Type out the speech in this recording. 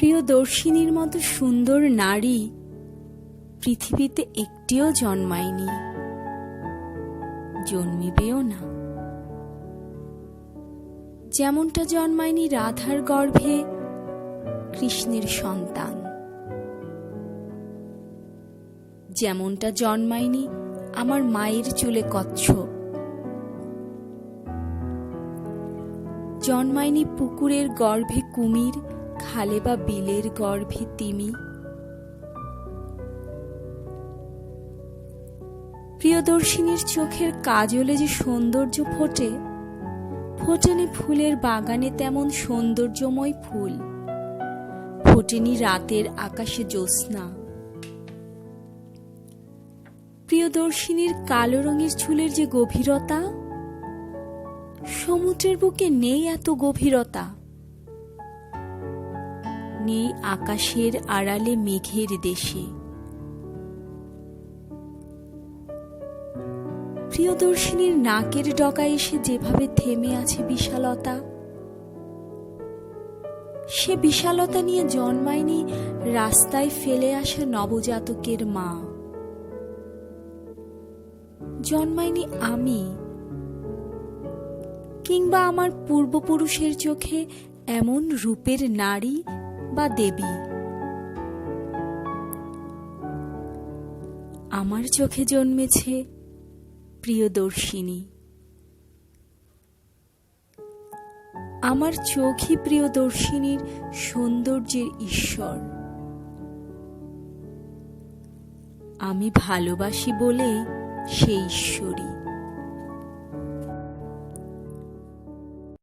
প্রিয়দর্শিনীর মতো সুন্দর নারী পৃথিবীতে একটিও জন্মায়নি। জন্মিবেও না। যেমনটা জন্মায়নি রাধার গর্ভে কৃষ্ণের সন্তান। যেমনটা জন্মায়নি আমার মায়ের চুলে কচ্ছপ। জন্মায়নি পুকুরের গর্ভে কুমির খালে বা বিলের গর্ভে তিমি। প্রিয়দর্শিনীর চোখের কাজলে যে সৌন্দর্য ফোটে, ফোটেনি ফুলের বাগানে তেমন সৌন্দর্যময় ফুল। ফোটেনি রাতের আকাশে জ্যোৎস্না। প্রিয়দর্শিনীর কালো রঙের চুলের যে গভীরতা, সমুদ্রের বুকে নেই এত গভীরতা। নেই আকাশের আড়ালে মেঘের দেশে। প্রিয়দর্শিনীর নাকের ডগায় এসে যেভাবে থেমে আছে বিশালতা, সে বিশালতা নিয়ে জন্মায়নি রাস্তায় ফেলে আসা নবজাতকের মা। জন্মায়নি আমি, কিংবা আমার পূর্বপুরুষের চোখে এমন রূপের নারী বা দেবী। আমার চোখে জন্মেছে প্রিয়দর্শিনী। আমার চোখই প্রিয়দর্শিনীর সৌন্দর্যের ঈশ্বর। আমি ভালোবাসি বলেই সেই ঈশ্বরী।